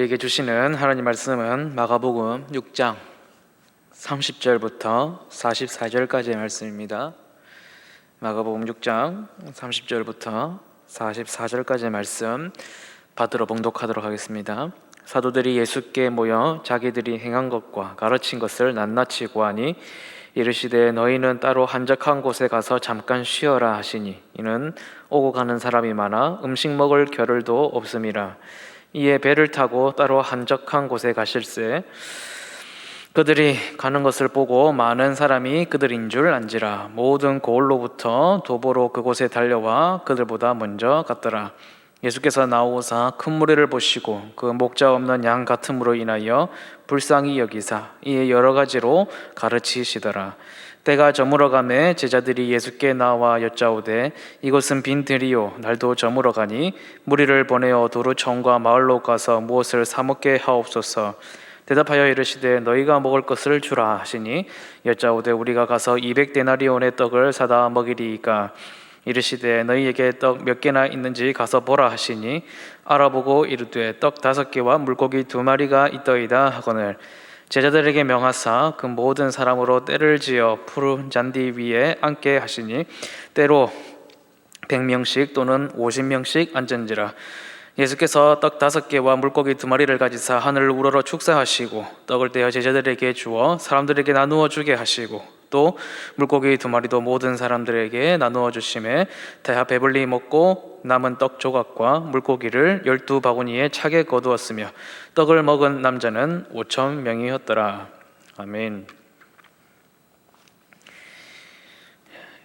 우리에게 주시는 하나님 말씀은 마가복음 6장 30절부터 44절까지의 말씀입니다. 마가복음 6장 30절부터 44절까지의 말씀 받들어 봉독하도록 하겠습니다. 사도들이 예수께 모여 자기들이 행한 것과 가르친 것을 낱낱이 고하니 이르시되 너희는 따로 한적한 곳에 가서 잠깐 쉬어라 하시니 이는 오고 가는 사람이 많아 음식 먹을 겨를도 없음이라 이에 배를 타고 따로 한적한 곳에 가실새 그들이 가는 것을 보고 많은 사람이 그들인 줄 안지라. 모든 고을로부터 도보로 그곳에 달려와 그들보다 먼저 갔더라. 예수께서 나오사 큰 무리를 보시고 그 목자 없는 양 같음으로 인하여 불쌍히 여기사. 이에 여러 가지로 가르치시더라 때가 저물어 가매 제자들이 예수께 나와 여짜오되 이곳은 빈 들이요 날도 저물어 가니 무리를 보내어 도루청과 마을로 가서 무엇을 사 먹게 하옵소서. 대답하여 이르시되 너희가 먹을 것을 주라 하시니 여짜오되 우리가 가서 이백 데나리온의 떡을 사다 먹이리이까. 이르시되 너희에게 떡 몇 개나 있는지 가서 보라 하시니 알아보고 이르되 떡 다섯 개와 물고기 두 마리가 있더이다 하거늘 제자들에게 명하사 그 모든 사람으로 때를 지어 푸른 잔디 위에 앉게 하시니 때로 백 명씩 또는 오십 명씩 앉은지라. 예수께서 떡 다섯 개와 물고기 두 마리를 가지사 하늘을 우러러 축사하시고 떡을 떼어 제자들에게 주어 사람들에게 나누어 주게 하시고 또 물고기 두 마리도 모든 사람들에게 나누어 주심에 대하 배불리 먹고 남은 떡 조각과 물고기를 열두 바구니에 차게 거두었으며 떡을 먹은 남자는 오천 명이었더라 아멘.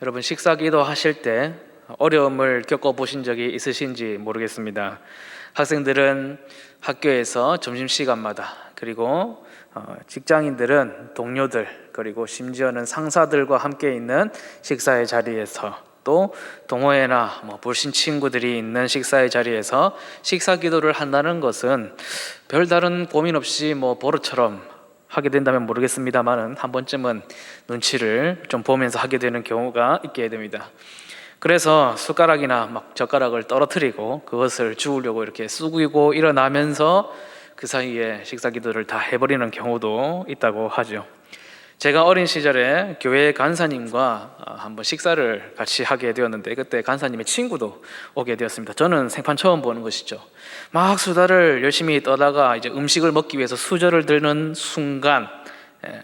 여러분 식사기도 하실 때 어려움을 겪어 보신 적이 있으신지 모르겠습니다. 학생들은 학교에서 점심 시간마다 그리고 어, 직장인들은 동료들 그리고 심지어는 상사들과 함께 있는 식사의 자리에서 또 동호회나 뭐 불신 친구들이 있는 식사의 자리에서 식사 기도를 한다는 것은 별다른 고민 없이 뭐 버릇처럼 하게 된다면 모르겠습니다만은 한 번쯤은 눈치를 좀 보면서 하게 되는 경우가 있게 됩니다. 그래서 숟가락이나 막 젓가락을 떨어뜨리고 그것을 주우려고 이렇게 쑥이고 일어나면서 그 사이에 식사 기도를 다 해버리는 경우도 있다고 하죠. 제가 어린 시절에 교회 간사님과 한번 식사를 같이 하게 되었는데 그때 간사님의 친구도 오게 되었습니다. 저는 생판 처음 보는 것이죠. 막 수다를 열심히 떠다가 이제 음식을 먹기 위해서 수저를 들는 순간 예,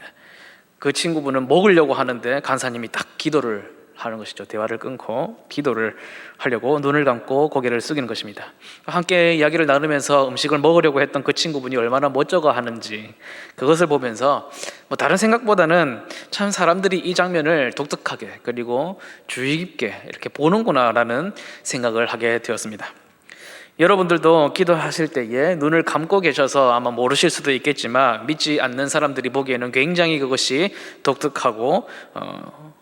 그 친구분은 먹으려고 하는데 간사님이 딱 기도를 하는 것이죠. 대화를 끊고 기도를 하려고 눈을 감고 고개를 숙이는 것입니다. 함께 이야기를 나누면서 음식을 먹으려고 했던 그 친구분이 얼마나 멋져가 하는지 그것을 보면서 뭐 다른 생각보다는 참 사람들이 이 장면을 독특하게 그리고 주의 깊게 이렇게 보는구나라는 생각을 하게 되었습니다. 여러분들도 기도하실 때에 눈을 감고 계셔서 아마 모르실 수도 있겠지만 믿지 않는 사람들이 보기에는 굉장히 그것이 독특하고 어,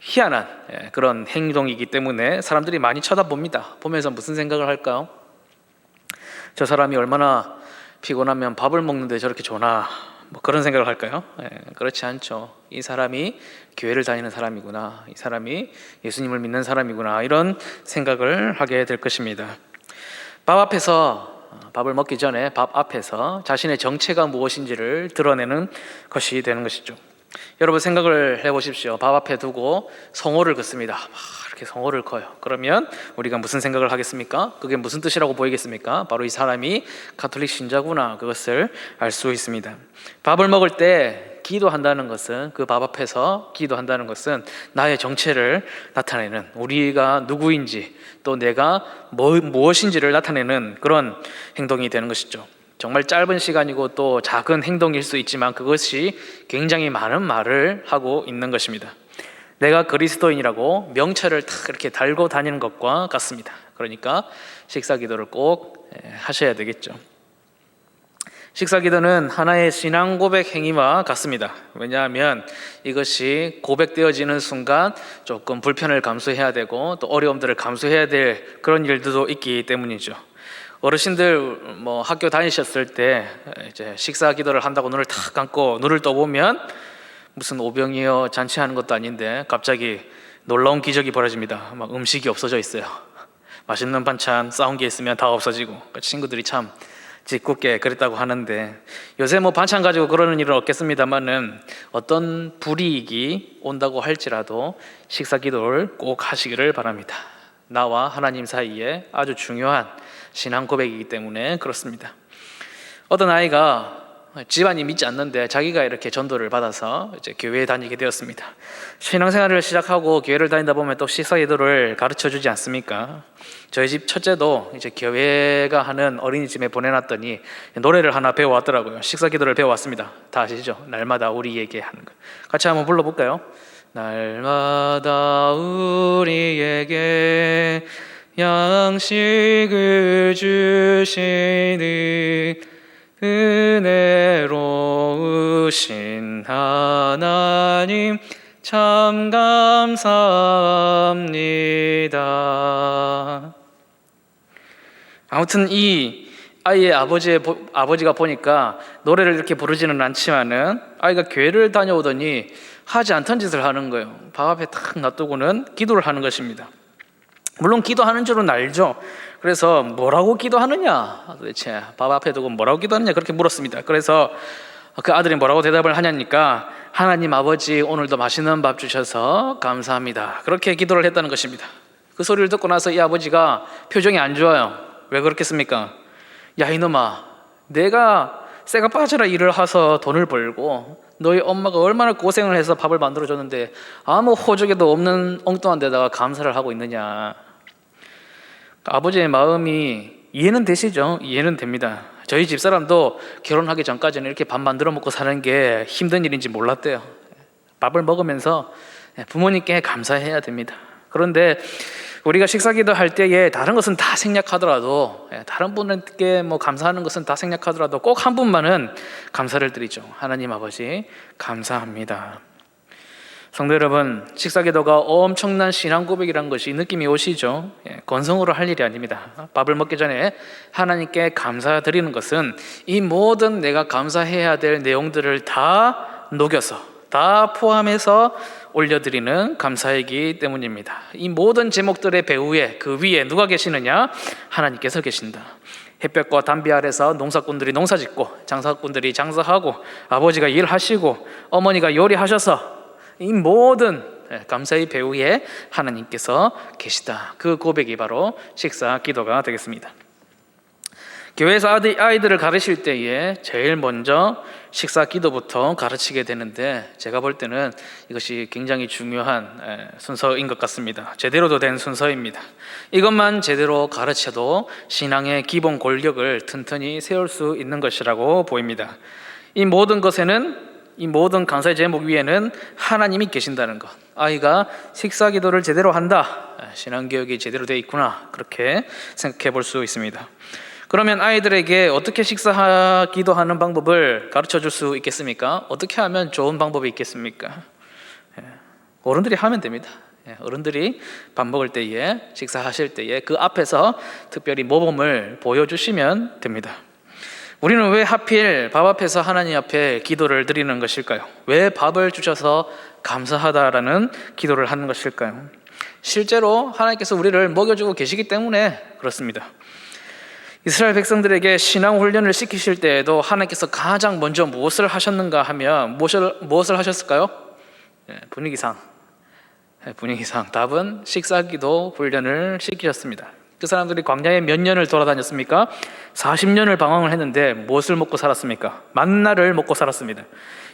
희한한 예, 그런 행동이기 때문에 사람들이 많이 쳐다봅니다. 보면서 무슨 생각을 할까요? 저 사람이 얼마나 피곤하면 밥을 먹는데 저렇게 좋나 뭐 그런 생각을 할까요? 예, 그렇지 않죠. 이 사람이 교회를 다니는 사람이구나. 이 사람이 예수님을 믿는 사람이구나. 이런 생각을 하게 될 것입니다. 밥 앞에서 어, 밥을 먹기 전에 밥 앞에서 자신의 정체가 무엇인지를 드러내는 것이 되는 것이죠. 여러분 생각을 해보십시오. 밥 앞에 두고 성호를 긋습니다. 막 이렇게 성호를 커요. 그러면 우리가 무슨 생각을 하겠습니까? 그게 무슨 뜻이라고 보이겠습니까? 바로 이 사람이 가톨릭 신자구나 그것을 알 수 있습니다. 밥을 먹을 때 기도한다는 것은 그 밥 앞에서 기도한다는 것은 나의 정체를 나타내는 우리가 누구인지 또 내가 뭐, 무엇인지를 나타내는 그런 행동이 되는 것이죠. 정말 짧은 시간이고 또 작은 행동일 수 있지만 그것이 굉장히 많은 말을 하고 있는 것입니다. 내가 그리스도인이라고 명찰을 탁 이렇게 달고 다니는 것과 같습니다. 그러니까 식사 기도를 꼭 예, 하셔야 되겠죠. 식사 기도는 하나의 신앙 고백 행위와 같습니다. 왜냐하면 이것이 고백되어지는 순간 조금 불편을 감수해야 되고 또 어려움들을 감수해야 될 그런 일들도 있기 때문이죠. 어르신들 뭐 학교 다니셨을 때 이제 식사 기도를 한다고 눈을 탁 감고 눈을 떠보면 무슨 오병이어 잔치하는 것도 아닌데 갑자기 놀라운 기적이 벌어집니다. 막 음식이 없어져 있어요. 맛있는 반찬 싸운 게 있으면 다 없어지고 그 친구들이 참 짓궂게 그랬다고 하는데 요새 뭐 반찬 가지고 그러는 일은 없겠습니다만은 어떤 불이익이 온다고 할지라도 식사 기도를 꼭 하시기를 바랍니다. 나와 하나님 사이에 아주 중요한 신앙 고백이기 때문에 그렇습니다. 어떤 아이가 집안이 믿지 않는데 자기가 이렇게 전도를 받아서 이제 교회에 다니게 되었습니다. 신앙생활을 시작하고 교회를 다니다 보면 또 식사기도를 가르쳐 주지 않습니까? 저희 집 첫째도 이제 교회가 하는 어린이집에 보내놨더니 노래를 하나 배워왔더라고요. 식사 기도를 배워왔습니다. 다 아시죠? 날마다 우리에게 하는 거. 같이 한번 불러볼까요? 날마다 우리에게 양식을 주시는 은혜로우신 하나님 참 감사합니다. 아무튼 이 아이의 아버지의 보- 아버지가 보니까 노래를 이렇게 부르지는 않지만은 아이가 교회를 다녀오더니 하지 않던 짓을 하는 거예요. 밥 앞에 탁 놔두고는 기도를 하는 것입니다. 물론 기도하는 줄은 알죠. 그래서 뭐라고 기도하느냐 도대체 밥 앞에 두고 뭐라고 기도하느냐 그렇게 물었습니다. 그래서 그 아들이 뭐라고 대답을 하냐니까 하나님 아버지 오늘도 맛있는 밥 주셔서 감사합니다. 그렇게 기도를 했다는 것입니다. 그 소리를 듣고 나서 이 아버지가 표정이 안 좋아요. 왜 그렇겠습니까? 야 이놈아, 내가 새가 빠져라 일을 해서 돈을 벌고 너희 엄마가 얼마나 고생을 해서 밥을 만들어 줬는데 아무 호적에도 없는 엉뚱한 데다가 감사를 하고 있느냐. 아버지의 마음이 이해는 되시죠? 이해는 됩니다. 저희 집 사람도 결혼하기 전까지는 이렇게 밥 만들어 먹고 사는 게 힘든 일인지 몰랐대요. 밥을 먹으면서 부모님께 감사해야 됩니다. 그런데 우리가 식사기도 할 때에 다른 것은 다 생략하더라도 예, 다른 분께 뭐 감사하는 것은 다 생략하더라도 꼭 한 분만은 감사를 드리죠. 하나님 아버지 감사합니다. 성도 여러분, 식사기도가 엄청난 신앙 고백이란 것이 느낌이 오시죠? 예, 건성으로 할 일이 아닙니다. 밥을 먹기 전에 하나님께 감사드리는 것은 이 모든 내가 감사해야 될 내용들을 다 녹여서 다 포함해서 올려드리는 감사이기 때문입니다. 이 모든 제목들의 배후에 그 위에 누가 계시느냐? 하나님께서 계신다. 햇볕과 담비 아래서 농사꾼들이 농사짓고 장사꾼들이 장사하고 아버지가 일하시고 어머니가 요리하셔서 이 모든 감사의 배후에 하나님께서 계시다. 그 고백이 바로 식사 기도가 되겠습니다. 교회에서 아이들을 가르칠 때에 제일 먼저 식사 기도부터 가르치게 되는데 제가 볼 때는 이것이 굉장히 중요한 에, 순서인 것 같습니다. 제대로도 된 순서입니다. 이것만 제대로 가르쳐도 신앙의 기본 골격을 튼튼히 세울 수 있는 것이라고 보입니다. 이 모든 것에는 이 모든 강사의 제목 위에는 하나님이 계신다는 것. 아이가 식사 기도를 제대로 한다. 신앙 교육이 제대로 되어 있구나. 그렇게 생각해 볼 수 있습니다. 그러면 아이들에게 어떻게 식사하기도 하는 방법을 가르쳐 줄 수 있겠습니까? 어떻게 하면 좋은 방법이 있겠습니까? 예, 어른들이 하면 됩니다. 예, 어른들이 밥 먹을 때에 식사하실 때에 그 앞에서 특별히 모범을 보여주시면 됩니다. 우리는 왜 하필 밥 앞에서 하나님 앞에 기도를 드리는 것일까요? 왜 밥을 주셔서 감사하다라는 기도를 하는 것일까요? 실제로 하나님께서 우리를 먹여주고 계시기 때문에 그렇습니다. 이스라엘 백성들에게 신앙 훈련을 시키실 때에도 하나님께서 가장 먼저 무엇을 하셨는가 하면 무엇을 무엇을 하셨을까요? 예, 분위기상 예, 분위기상 답은 식사기도 훈련을 시키셨습니다. 그 사람들이 광야에 몇 년을 돌아다녔습니까? 40년을 방황을 했는데 무엇을 먹고 살았습니까? 만나를 먹고 살았습니다.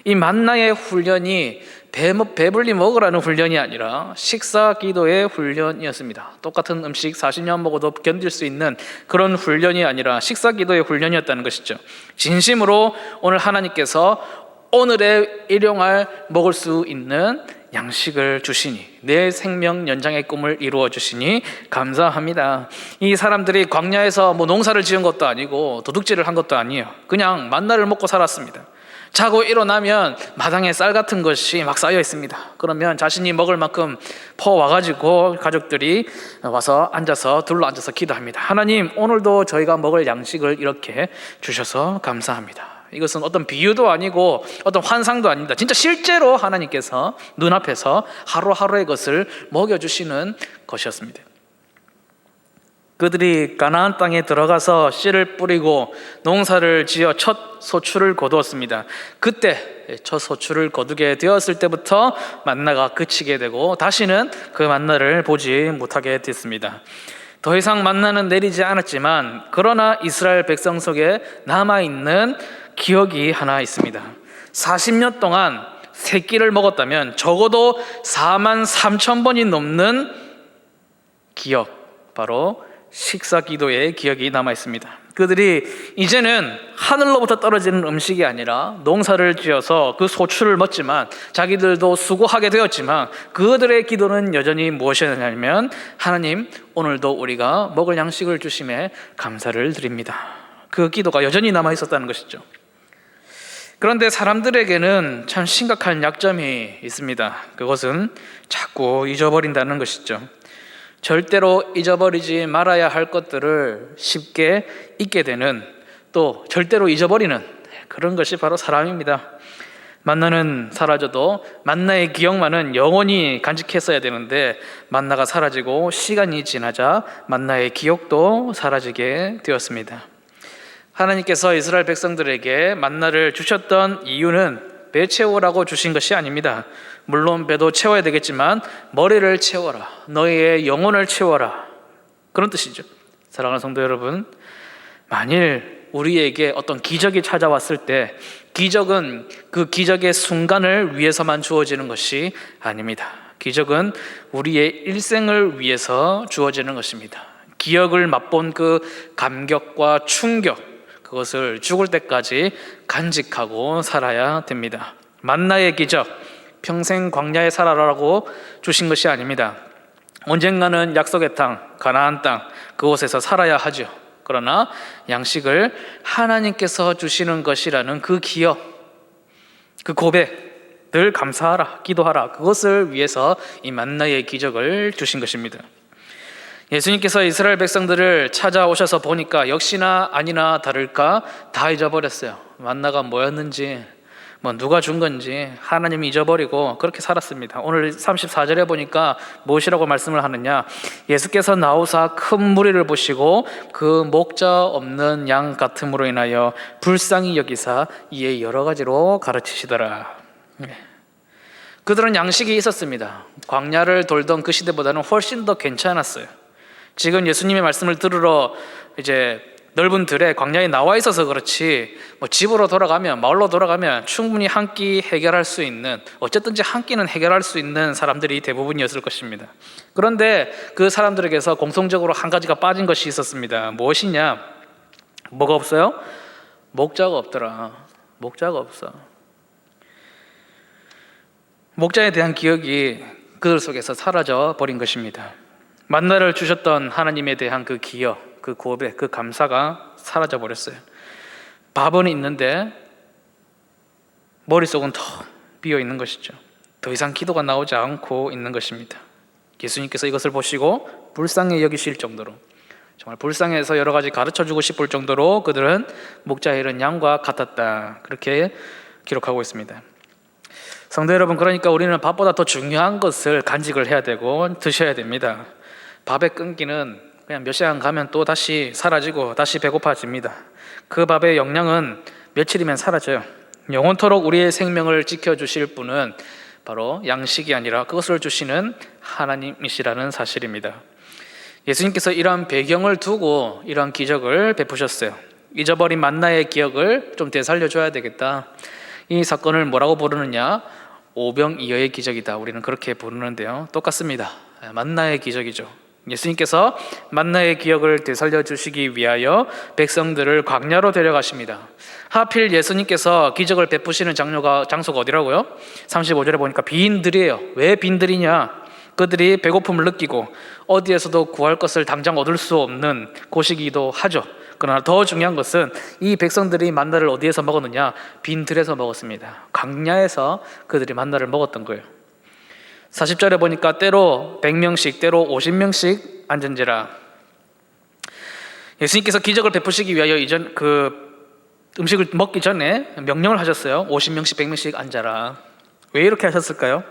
이 만나의 훈련이 배, 배불리 먹으라는 훈련이 아니라 식사 기도의 훈련이었습니다. 똑같은 음식 40년 먹어도 견딜 수 있는 그런 훈련이 아니라 식사 기도의 훈련이었다는 것이죠. 진심으로 오늘 하나님께서 오늘의 일용할 먹을 수 있는 양식을 주시니 내 생명 연장의 꿈을 이루어 주시니 감사합니다. 이 사람들이 광야에서 뭐 농사를 지은 것도 아니고 도둑질을 한 것도 아니에요. 그냥 만나를 먹고 살았습니다. 자고 일어나면 마당에 쌀 같은 것이 막 쌓여 있습니다. 그러면 자신이 먹을 만큼 퍼 와 가지고 가족들이 와서 앉아서 둘러 앉아서 기도합니다. 하나님 오늘도 저희가 먹을 양식을 이렇게 주셔서 감사합니다. 이것은 어떤 비유도 아니고 어떤 환상도 아닙니다. 진짜 실제로 하나님께서 눈앞에서 하루하루의 것을 먹여주시는 것이었습니다. 그들이 가나안 땅에 들어가서 씨를 뿌리고 농사를 지어 첫 소출을 거두었습니다. 그때 첫 소출을 거두게 되었을 때부터 만나가 그치게 되고 다시는 그 만나를 보지 못하게 됐습니다. 더 이상 만나는 내리지 않았지만 그러나 이스라엘 백성 속에 남아 있는 기억이 하나 있습니다. 40년 동안 세 끼를 먹었다면 적어도 4만 3천 번이 넘는 기억, 바로 식사 기도의 기억이 남아 있습니다. 그들이 이제는 하늘로부터 떨어지는 음식이 아니라 농사를 지어서 그 소출을 먹지만 자기들도 수고하게 되었지만 그들의 기도는 여전히 무엇이었냐면 하나님 오늘도 우리가 먹을 양식을 주심에 감사를 드립니다. 그 기도가 여전히 남아 있었다는 것이죠. 그런데 사람들에게는 참 심각한 약점이 있습니다. 그것은 자꾸 잊어버린다는 것이죠. 절대로 잊어버리지 말아야 할 것들을 쉽게 잊게 되는 또 절대로 잊어버리는 그런 것이 바로 사람입니다. 만나는 사라져도 만나의 기억만은 영원히 간직했어야 되는데 만나가 사라지고 시간이 지나자 만나의 기억도 사라지게 되었습니다. 하나님께서 이스라엘 백성들에게 만나를 주셨던 이유는 배 채우라고 주신 것이 아닙니다. 물론 배도 채워야 되겠지만 머리를 채워라. 너희의 영혼을 채워라. 그런 뜻이죠. 사랑하는 성도 여러분, 만일 우리에게 어떤 기적이 찾아왔을 때 기적은 그 기적의 순간을 위해서만 주어지는 것이 아닙니다. 기적은 우리의 일생을 위해서 주어지는 것입니다. 기억을 맛본 그 감격과 충격, 그것을 죽을 때까지 간직하고 살아야 됩니다. 만나의 기적, 평생 광야에 살아라라고 주신 것이 아닙니다. 언젠가는 약속의 땅, 가나안 땅, 그곳에서 살아야 하죠. 그러나 양식을 하나님께서 주시는 것이라는 그 기억, 그 고백, 늘 감사하라, 기도하라. 그것을 위해서 이 만나의 기적을 주신 것입니다. 예수님께서 이스라엘 백성들을 찾아오셔서 보니까 역시나 아니나 다를까 다 잊어버렸어요. 만나가 뭐였는지, 뭐 누가 준 건지 하나님이 잊어버리고 그렇게 살았습니다. 오늘 34절에 보니까 무엇이라고 말씀을 하느냐? 예수께서 나오사 큰 무리를 보시고 그 목자 없는 양 같음으로 인하여 불쌍히 여기사 이에 여러 가지로 가르치시더라. 네. 그들은 양식이 있었습니다. 광야를 돌던 그 시대보다는 훨씬 더 괜찮았어요. 지금 예수님의 말씀을 들으러 이제 넓은 들에 광야에 나와 있어서 그렇지 뭐 집으로 돌아가면 마을로 돌아가면 충분히 한 끼 해결할 수 있는 어쨌든지 한 끼는 해결할 수 있는 사람들이 대부분이었을 것입니다. 그런데 그 사람들에게서 공통적으로 한 가지가 빠진 것이 있었습니다. 무엇이냐? 뭐가 없어요? 목자가 없더라. 목자가 없어. 목자에 대한 기억이 그들 속에서 사라져 버린 것입니다. 만나를 주셨던 하나님에 대한 그 기억, 그 고백, 그 감사가 사라져 버렸어요. 밥은 있는데 머릿속은 더 비어 있는 것이죠. 더 이상 기도가 나오지 않고 있는 것입니다. 예수님께서 이것을 보시고 불쌍히 여기실 정도로 정말 불쌍해서 여러 가지 가르쳐 주고 싶을 정도로 그들은 목자에 이른 양과 같았다. 그렇게 기록하고 있습니다. 성도 여러분, 그러니까 우리는 밥보다 더 중요한 것을 간직을 해야 되고 드셔야 됩니다. 밥의 끈기는 그냥 몇 시간 가면 또 다시 사라지고 다시 배고파집니다. 그 밥의 영양은 며칠이면 사라져요. 영원토록 우리의 생명을 지켜주실 분은 바로 양식이 아니라 그것을 주시는 하나님이시라는 사실입니다. 예수님께서 이러한 배경을 두고 이러한 기적을 베푸셨어요. 잊어버린 만나의 기억을 좀 되살려줘야 되겠다. 이 사건을 뭐라고 부르느냐? 오병이어의 기적이다. 우리는 그렇게 부르는데요. 똑같습니다. 만나의 기적이죠. 예수님께서 만나의 기억을 되살려 주시기 위하여 백성들을 광야로 데려가십니다. 하필 예수님께서 기적을 베푸시는 장소가 장소가 어디라고요? 35절에 보니까 빈들이에요. 왜 빈들이냐? 그들이 배고픔을 느끼고 어디에서도 구할 것을 당장 얻을 수 없는 곳이기도 하죠. 그러나 더 중요한 것은 이 백성들이 만나를 어디에서 먹었느냐? 빈들에서 먹었습니다. 광야에서 그들이 만나를 먹었던 거예요. 40절에 보니까 때로 100명씩 때로 50명씩 앉은지라 예수님께서 기적을 베푸시기 위하여 이전 그 음식을 먹기 전에 명령을 하셨어요. 50명씩 100명씩 앉아라. 왜 이렇게 하셨을까요?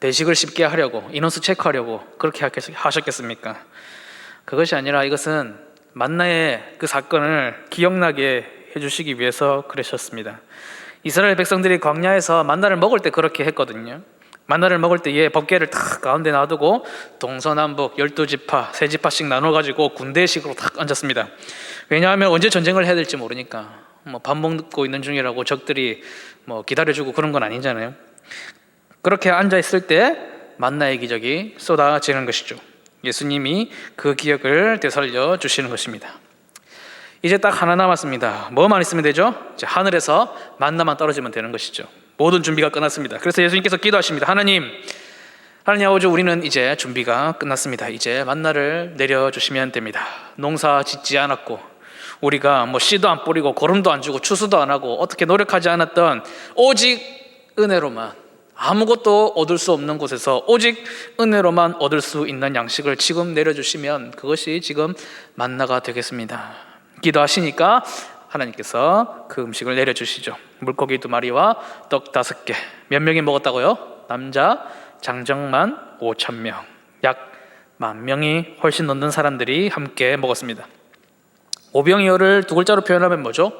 배식을 쉽게 하려고 인원수 체크하려고 그렇게 하셨겠습니까? 그것이 아니라 이것은 만나의 그 사건을 기억나게 해주시기 위해서 그러셨습니다. 이스라엘 백성들이 광야에서 만나를 먹을 때 그렇게 했거든요. 만나를 먹을 때 얘 법궤를 탁 가운데 놔두고 동서남북 열두 지파 세 지파씩 나눠 가지고 군대식으로 탁 앉았습니다. 왜냐하면 언제 전쟁을 해야 될지 모르니까 뭐 밥 먹고 있는 중이라고 적들이 뭐 기다려주고 그런 건 아니잖아요. 그렇게 앉아 있을 때 만나의 기적이 쏟아지는 것이죠. 예수님이 그 기억을 되살려 주시는 것입니다. 이제 딱 하나 남았습니다. 뭐만 있으면 되죠? 하늘에서 만나만 떨어지면 되는 것이죠. 모든 준비가 끝났습니다. 그래서 예수님께서 기도하십니다. 하나님, 하나님 아버지, 우리는 이제 준비가 끝났습니다. 이제 만나를 내려 주시면 됩니다. 농사 짓지 않았고 우리가 뭐 씨도 안 뿌리고 거름도 안 주고 추수도 안 하고 어떻게 노력하지 않았던 오직 은혜로만 아무것도 얻을 수 없는 곳에서 오직 은혜로만 얻을 수 있는 양식을 지금 내려주시면 그것이 지금 만나가 되겠습니다. 기도하시니까 하나님께서 그 음식을 내려주시죠. 물고기 두 마리와 떡 다섯 개. 몇 명이 먹었다고요? 남자 장정만 5천 명. 약 만 명이 훨씬 넘는 사람들이 함께 먹었습니다. 오병이어를 두 글자로 표현하면 뭐죠?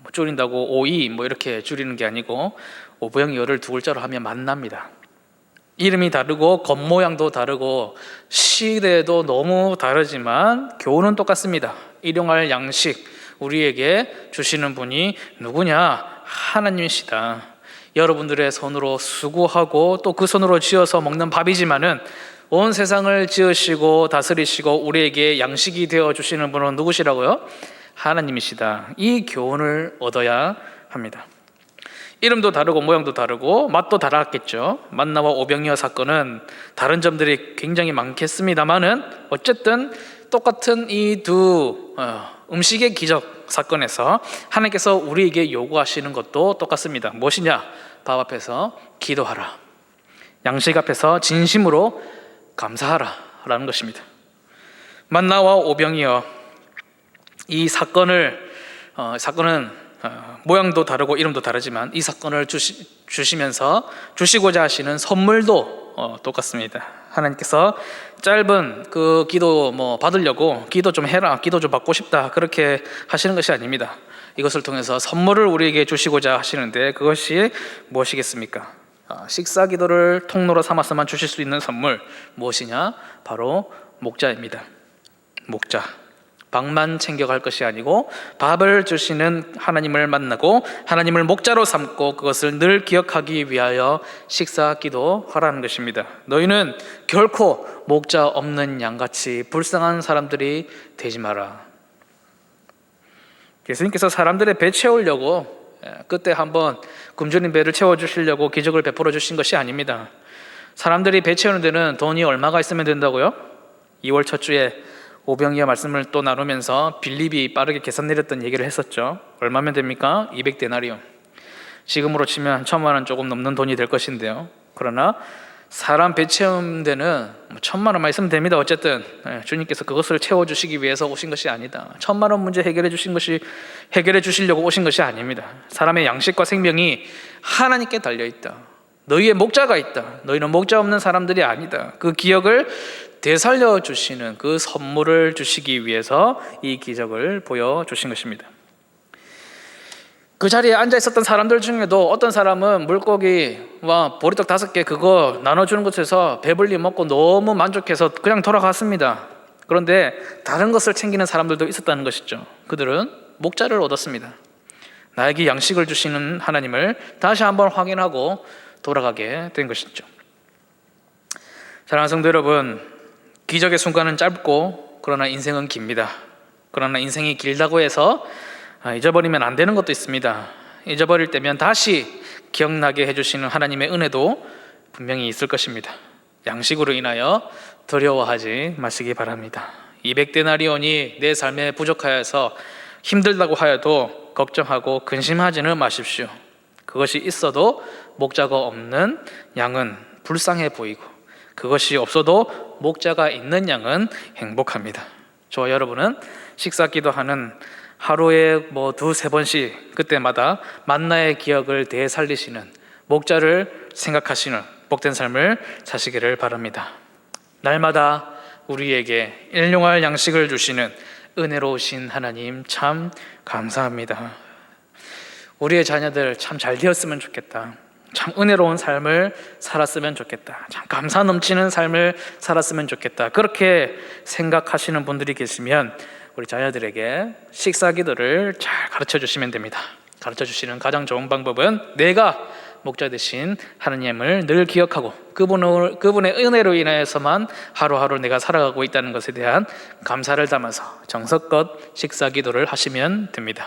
뭐 줄인다고 오이 뭐 이렇게 줄이는 게 아니고 오병이어를 두 글자로 하면 만납니다. 이름이 다르고 겉모양도 다르고 시대도 너무 다르지만 교훈은 똑같습니다. 일용할 양식 우리에게 주시는 분이 누구냐? 하나님이시다. 여러분들의 손으로 수고하고 또 그 손으로 지어서 먹는 밥이지만은 온 세상을 지으시고 다스리시고 우리에게 양식이 되어 주시는 분은 누구시라고요? 하나님이시다. 이 교훈을 얻어야 합니다. 이름도 다르고 모양도 다르고 맛도 달랐겠죠. 만나와 오병이어 사건은 다른 점들이 굉장히 많겠습니다만은 어쨌든 똑같은 이 두 음식의 기적 사건에서 하나님께서 우리에게 요구하시는 것도 똑같습니다. 무엇이냐? 밥 앞에서 기도하라. 양식 앞에서 진심으로 감사하라 라는 것입니다. 만나와 오병이어 이 사건을 어, 사건은 어, 모양도 다르고 이름도 다르지만 이 사건을 주시, 주시면서 주시고자 하시는 선물도 어, 똑같습니다. 하나님께서 짧은 그 기도 뭐 받으려고 기도 좀 해라, 기도 좀 받고 싶다 그렇게 하시는 것이 아닙니다. 이것을 통해서 선물을 우리에게 주시고자 하시는데 그것이 무엇이겠습니까? 아, 식사 기도를 통로로 삼아서만 주실 수 있는 선물 무엇이냐? 바로 목자입니다. 목자. 밥만 챙겨갈 것이 아니고 밥을 주시는 하나님을 만나고 하나님을 목자로 삼고 그것을 늘 기억하기 위하여 식사 기도 하라는 것입니다. 너희는 결코 목자 없는 양같이 불쌍한 사람들이 되지 마라. 예수님께서 사람들의 배 채우려고 예, 그때 한번 굶주린 배를 채워 주시려고 기적을 베풀어 주신 것이 아닙니다. 사람들이 배 채우는 데는 돈이 얼마가 있으면 된다고요? 2월 첫 주에 오병이어 말씀을 또 나누면서 빌립이 빠르게 계산 내렸던 얘기를 했었죠. 얼마면 됩니까? 200데나리온. 지금으로 치면 천만 원 조금 넘는 돈이 될 것인데요. 그러나 사람 배 채운 데는 뭐 천만 원만 있으면 됩니다. 어쨌든 예, 주님께서 그것을 채워 주시기 위해서 오신 것이 아니다. 천만 원 문제 해결해 주신 것이 해결해 주시려고 오신 것이 아닙니다. 사람의 양식과 생명이 하나님께 달려 있다. 너희의 목자가 있다. 너희는 목자 없는 사람들이 아니다. 그 기억을 되살려 주시는 그 선물을 주시기 위해서 이 기적을 보여 주신 것입니다. 그 자리에 앉아 있었던 사람들 중에도 어떤 사람은 물고기와 보리떡 다섯 개 그거 나눠주는 곳에서 배불리 먹고 너무 만족해서 그냥 돌아갔습니다. 그런데 다른 것을 챙기는 사람들도 있었다는 것이죠. 그들은 목자를 얻었습니다. 나에게 양식을 주시는 하나님을 다시 한번 확인하고 돌아가게 된 것이죠. 사랑하는 성도 여러분, 기적의 순간은 짧고 그러나 인생은 깁니다. 그러나 인생이 길다고 해서 아, 잊어버리면 안 되는 것도 있습니다. 잊어버릴 때면 다시 기억나게 해주시는 하나님의 은혜도 분명히 있을 것입니다. 양식으로 인하여 두려워하지 마시기 바랍니다. 200데나리온이 내 삶에 부족하여서 힘들다고 하여도 걱정하고 근심하지는 마십시오. 그것이 있어도 목자가 없는 양은 불쌍해 보이고 그것이 없어도 목자가 있는 양은 행복합니다. 저와 여러분은 식사 기도하는 하루에 뭐 두세 번씩 그때마다 만나의 기억을 되살리시는 목자를 생각하시는 복된 삶을 사시기를 바랍니다. 날마다 우리에게 일용할 양식을 주시는 은혜로우신 하나님 참 감사합니다. 우리의 자녀들 참 잘 되었으면 좋겠다. 참 은혜로운 삶을 살았으면 좋겠다. 참 감사 넘치는 삶을 살았으면 좋겠다. 그렇게 생각하시는 분들이 계시면 우리 자녀들에게 식사 기도를 잘 가르쳐 주시면 됩니다. 가르쳐 주시는 가장 좋은 방법은 내가 목자 되신 하나님을 늘 기억하고 그분을, 그분의 은혜로 인하여서만 하루하루 내가 살아가고 있다는 것에 대한 감사를 담아서 정석껏 식사 기도를 하시면 됩니다.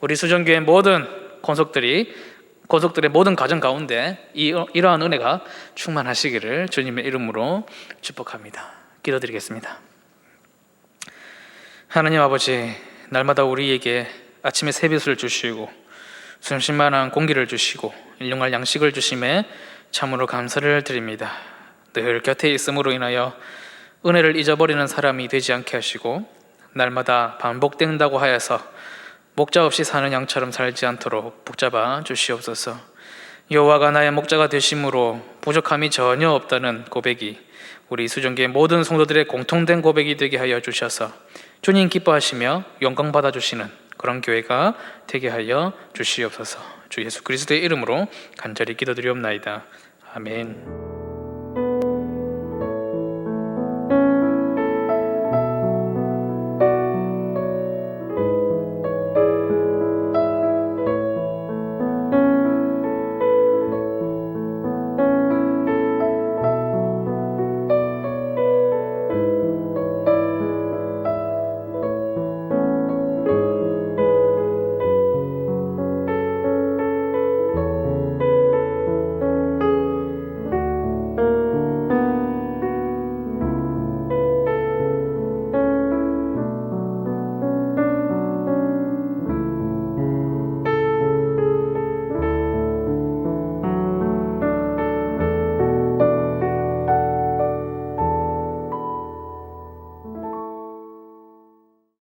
우리 수정교회 모든 권속들이 권속들의 모든 가정 가운데 이, 이러한 은혜가 충만하시기를 주님의 이름으로 축복합니다. 기도드리겠습니다. 하나님 아버지, 날마다 우리에게 아침에 새빛을 주시고 숨쉴만한 공기를 주시고 일용할 양식을 주심에 참으로 감사를 드립니다. 늘 곁에 있음으로 인하여 은혜를 잊어버리는 사람이 되지 않게 하시고 날마다 반복된다고 하여서 목자 없이 사는 양처럼 살지 않도록 복잡아 주시옵소서. 여호와가 나의 목자가 되심으로 부족함이 전혀 없다는 고백이 우리 수정교의 모든 성도들의 공통된 고백이 되게 하여 주셔서 주님 기뻐하시며 영광 받아 주시는 그런 교회가 되게 하여 주시옵소서. 주 예수 그리스도의 이름으로 간절히 기도드리옵나이다. 아멘.